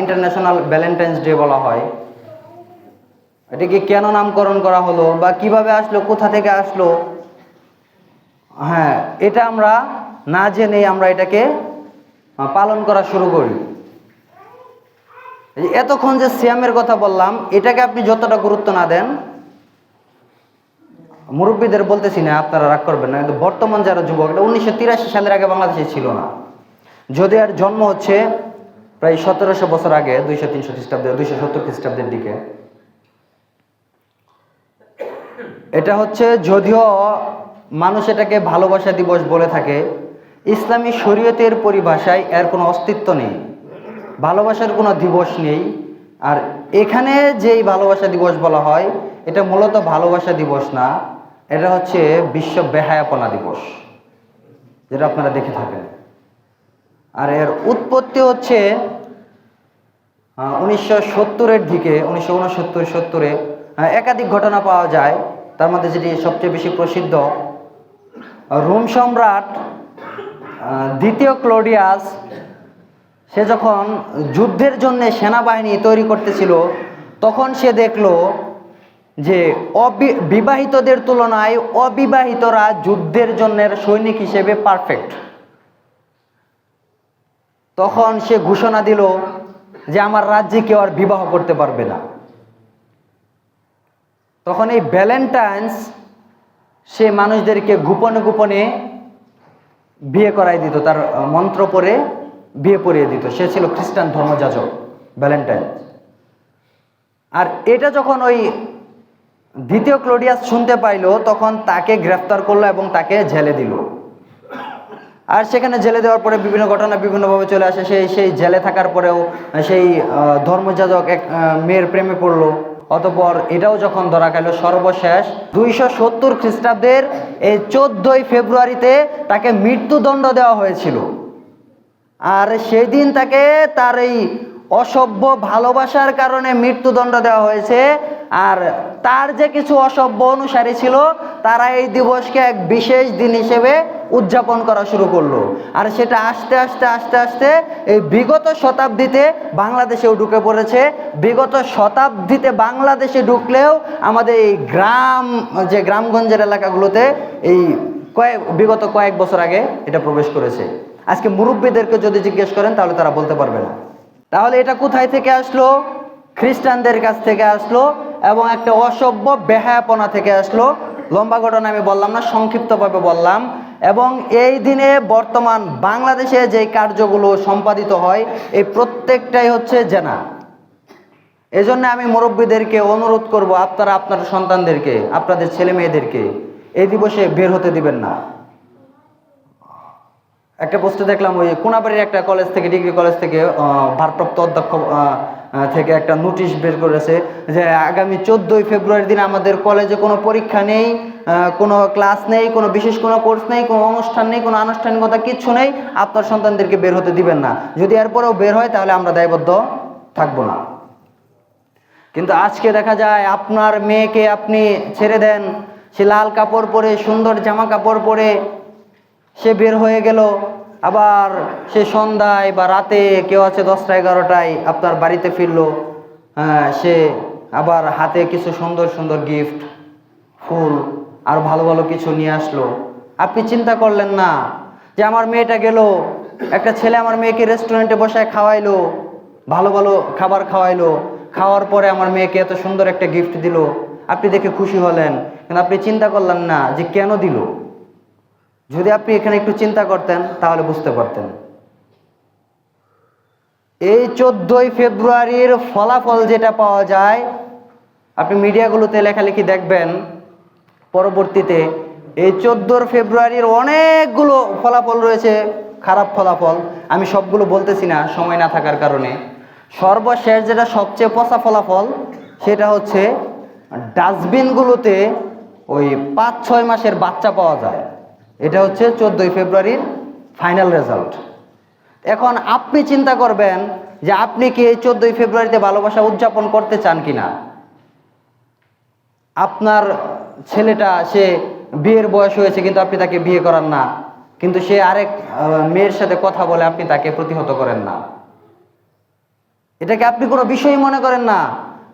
International Valentine's day বলা হয়। এটাকে কেন নামকরণ করা হলো বা কীভাবে আসলো, কোথা থেকে আসলো? হ্যাঁ এটা আমরা না জেনেই আমরা এটাকে পালন করা শুরু করি। এতক্ষণ যে সিয়ামের কথা বললাম, এটাকে আপনি যতটা গুরুত্ব না দেন, মুরব্বীদের বলতেছি না, আপনারা রাগ করবেন না, কিন্তু বর্তমান যারা যুবক, এটা উনিশশো তিরাশি সালের আগে বাংলাদেশে ছিল না। যদি আর জন্ম হচ্ছে প্রায় সতেরোশো বছর আগে দুইশো, তিনশো খ্রিস্টাব্দে, দুইশো সত্তর খ্রিস্টাব্দের দিকে। এটা হচ্ছে যদিও মানুষ এটাকে ভালোবাসা দিবস বলে থাকে, ইসলামী শরীয়তের পরিভাষায় এর কোনো অস্তিত্ব নেই, ভালোবাসার কোনো দিবস নেই, আর এখানে যেই ভালোবাসা দিবস বলা হয়, এটা মূলত ভালোবাসা দিবস না, এটা হচ্ছে বিশ্ব বেহায়াপনা দিবস, যেটা আপনারা দেখে থাকেন। আর এর উৎপত্তি হচ্ছে উনিশশো সত্তরের দিকে, উনিশশো উনসত্তর সত্তরে একাধিক ঘটনা পাওয়া যায়। তার মধ্যে যেটি সবচেয়ে বেশি প্রসিদ্ধ, রোম সম্রাট দ্বিতীয় ক্লোডিয়াস, সে যখন যুদ্ধের জন্য সেনাবাহিনী তৈরি করতেছিল, তখন সে দেখল যে অবি- বিবাহিতদের তুলনায় অবিবাহিতরা যুদ্ধের জন্য সৈনিক হিসেবে পারফেক্ট তখন সে ঘোষণা দিল যে আমার রাজ্যে কেউ আর বিবাহ করতে পারবে না। তখন এই ভ্যালেন্টাইন্স সে মানুষদেরকে গোপনে গোপনে বিয়ে করাই দিত, তার মন্ত্র পরে বিয়ে পড়িয়ে দিত। সে ছিল খ্রিস্টান ধর্মযাজক ভ্যালেন্টাইন আর এটা যখন ওই দ্বিতীয় ক্লোডিয়াস শুনতে পাইলো, তখন তাকে গ্রেফতার করল এবং তাকে জেলে দিল। আর সেখানে জেলে দেওয়ার পরে বিভিন্ন ঘটনা বিভিন্নভাবে চলে আসে। সেই সেই জেলে থাকার পরেও সেই ধর্মযাজক এক মেয়ের প্রেমে পড়ল। অতপর এটাও যখন ধরা গেল সর্বশেষ, দুইশো সত্তর খ্রিস্টাব্দের এই চোদ্দই ফেব্রুয়ারিতে তাকে মৃত্যুদণ্ড দেওয়া হয়েছিল। আর সেদিন তাকে তার এই অসভ্য ভালোবাসার কারণে মৃত্যুদণ্ড দেওয়া হয়েছে। আর তার যে কিছু অসভ্য অনুসারী ছিল, তারা এই দিবসকে এক বিশেষ দিন হিসেবে উদযাপন করা শুরু করল। আর সেটা আস্তে আস্তে আস্তে আস্তে এই বিগত শতাব্দীতে বাংলাদেশেও ঢুকে পড়েছে। বিগত শতাব্দীতে বাংলাদেশে ঢুকলেও আমাদের এই গ্রাম, যে গ্রামগঞ্জের এলাকাগুলোতে এই কয়েক, বিগত কয়েক বছর আগে এটা প্রবেশ করেছে। আজকে মুরব্বীদেরকে যদি জিজ্ঞেস করেন, তাহলে তারা বলতে পারবে না। তাহলে এটা কোথায় থেকে আসলো? খ্রিস্টানদের কাছ থেকে আসলো এবং একটা অসভ্য বেহায়াপনা থেকে আসলো। লম্বা ঘটনা আমি বললাম না, সংক্ষিপ্তভাবে বললাম। এবং এই দিনে বর্তমান বাংলাদেশে যে কার্যগুলো সম্পাদিত হয়, এই প্রত্যেকটাই হচ্ছে জেনা। এজন্য আমি মুরব্বীদেরকে অনুরোধ করব, আপনারা আপনার সন্তানদেরকে, আপনাদের ছেলে মেয়েদেরকে এই দিবসে বের হতে দিবেন না। একটা পোস্টে দেখলাম, ওই কোনাবাড়ির একটা কলেজ থেকে, ডিগ্রি কলেজ থেকে ভারপ্রাপ্ত অধ্যক্ষ থেকে একটা নোটিশ বের করেছে যে আগামী চোদ্দোই ফেব্রুয়ারি দিন আমাদের কলেজে কোনো পরীক্ষা নেই কোনো ক্লাস নেই, কোনো বিশেষ কোনো কোর্স নেই, কোনো অনুষ্ঠান নেই, কোনো আনুষ্ঠানিকতা কিচ্ছু নেই, আপনার সন্তানদেরকে বের হতে দিবেন না। যদি এরপরেও বের হয় তাহলে আমরা দায়বদ্ধ থাকব না। কিন্তু আজকে দেখা যায় আপনার মেয়েকে আপনি ছেড়ে দেন, সে লাল কাপড় পরে, সুন্দর জামা কাপড় পরে সে বের হয়ে গেল। আবার সে সন্ধ্যায় বা রাতে কেউ আছে দশটা এগারোটায় আপনার বাড়িতে ফিরলো হ্যাঁ, সে আবার হাতে কিছু সুন্দর সুন্দর গিফট ফুল আর ভালো ভালো কিছু নিয়ে আসলো। আপনি চিন্তা করলেন না যে আমার মেয়েটা গেল একটা ছেলে আমার মেয়েকে রেস্টুরেন্টে বসায় খাওয়াইলো ভালো ভালো খাবার খাওয়াইলো খাওয়ার পরে আমার মেয়েকে এত সুন্দর একটা গিফট দিল। আপনি দেখে খুশি হলেন কিন্তু আপনি চিন্তা করলেন না যে কেন দিল? যদি আপনি এখানে একটু চিন্তা করতেন, তাহলে বুঝতে পারতেন। এই চোদ্দই ফেব্রুয়ারির ফলাফল যেটা পাওয়া যায়, আপনি মিডিয়াগুলোতে লেখালেখি দেখবেন, পরবর্তীতে এই চোদ্দোর ফেব্রুয়ারির অনেকগুলো ফলাফল রয়েছে, খারাপ ফলাফল, আমি সবগুলো বলতেছি না, সময় না থাকার কারণে। সর্বশেষ যেটা সবচেয়ে পচা ফলাফল, সেটা হচ্ছে, ডাস্টবিনগুলোতে ওই পাঁচ ছয় মাসের বাচ্চা পাওয়া যায়। এটা হচ্ছে চোদ্দোই ফেব্রুয়ারির ফাইনাল রেজাল্ট এখন আপনি চিন্তা করবেন যে আপনি কি এই চোদ্দোই ফেব্রুয়ারিতে ভালোবাসা উদযাপন করতে চান কিনা? আপনার ছেলেটা, সে বিয়ের বয়স হয়েছে কিন্তু আপনি তাকে বিয়ে করান না। কিন্তু সে আরেক মেয়ের সাথে কথা বলে আপনি তাকে প্রতিহত করেন না। এটাকে আপনি কোনো বিষয় মনে করেন না।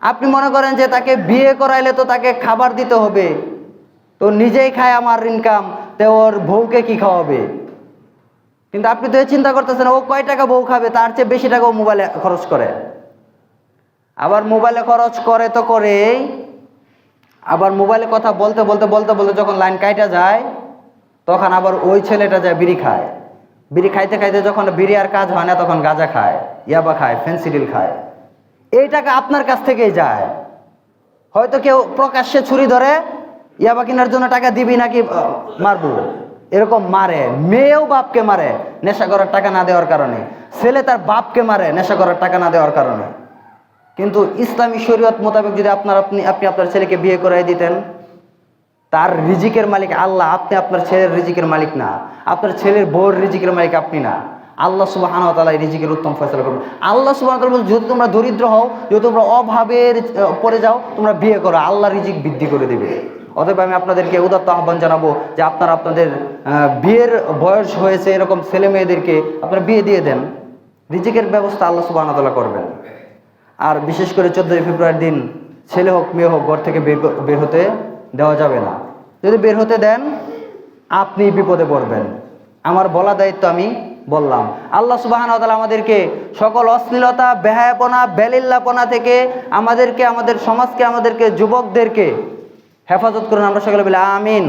আপনি মনে করেন যে তাকে বিয়ে করাইলে তো তাকে খাবার দিতে হবে। তো নিজেই খায় আমার ইনকাম তো ওর বউকে কি খাওয়াবে? কিন্তু আপনি তো চিন্তা করতেছেন, ও কয় টাকা বউ খাবে? তার চেয়ে বেশি টাকা ও মোবাইলে খরচ করে। আবার মোবাইলে খরচ করে তো করেই, আবার মোবাইলে কথা বলতে বলতে বলতে বলতে যখন লাইন কাইটা যায়, তখন আবার ওই ছেলেটা যায় বিড়ি খায়। বিড়ি খাইতে খাইতে যখন বিড়ি আর কাজ হয় না, তখন গাঁজা খায়, ইয়াবা খায় ফেন্সিডিল খায়। এই টাকা আপনার কাছ থেকেই যায়। হয়তো কেউ প্রকাশ্যে ছুরি ধরে ইয়াবা কেনার জন্য টাকা দিবি নাকি মারবো? এরকম মারে। মেয়েও বাপকে মারে নেশা করার টাকা না দেওয়ার কারণে। ছেলে তার বাপকে মারে নেশা করার টাকা না দেওয়ার কারণে। কিন্তু ইসলামী শরীয়ত মোতাবেক যদি আপনার আপনি আপনি আপনার ছেলেকে বিয়ে করাই দিতেন, তার রিজিকের মালিক আল্লাহ, আপনি আপনার ছেলের রিজিকের মালিক না। আপনার ছেলের বউর রিজিকের মালিক আপনি না। আল্লাহ সুবাহ তালা রিজিকের উত্তম ফয়সলা করবেন আল্লাহ সুবাহ যদি তোমরা দরিদ্র হও, যদি তোমরা অভাবের পড়ে যাও, তোমরা বিয়ে করো। আল্লাহ রিজিক বৃদ্ধি করে দেবে। অতএব আমি আপনাদেরকে উদাত্ত আহ্বান জানাব যে আপনারা আপনাদের বিয়ের বয়স হয়েছে এরকম ছেলে মেয়েদেরকে আপনারা বিয়ে দিয়ে দেন। রিজিকের ব্যবস্থা আল্লাহ সুবাহ তালা করবেন। আর বিশেষ করে চোদ্দোই ফেব্রুয়ারির দিন ছেলে হোক, মেয়ে হোক, ঘর থেকে বের বের হতে দেওয়া যাবে না। যদি বের হতে দেন, আপনি বিপদে পড়বেন। আমার বলা দায়িত্ব আমি বললাম। আল্লাহ সুবাহান আমাদেরকে সকল অশ্লীলতা, বেহায়াপনা, বেলিল্লাপনা থেকে আমাদেরকে, আমাদের সমাজকে, আমাদেরকে, যুবকদেরকে হেফাজত করুন আমরা সকলে বলি আমিন।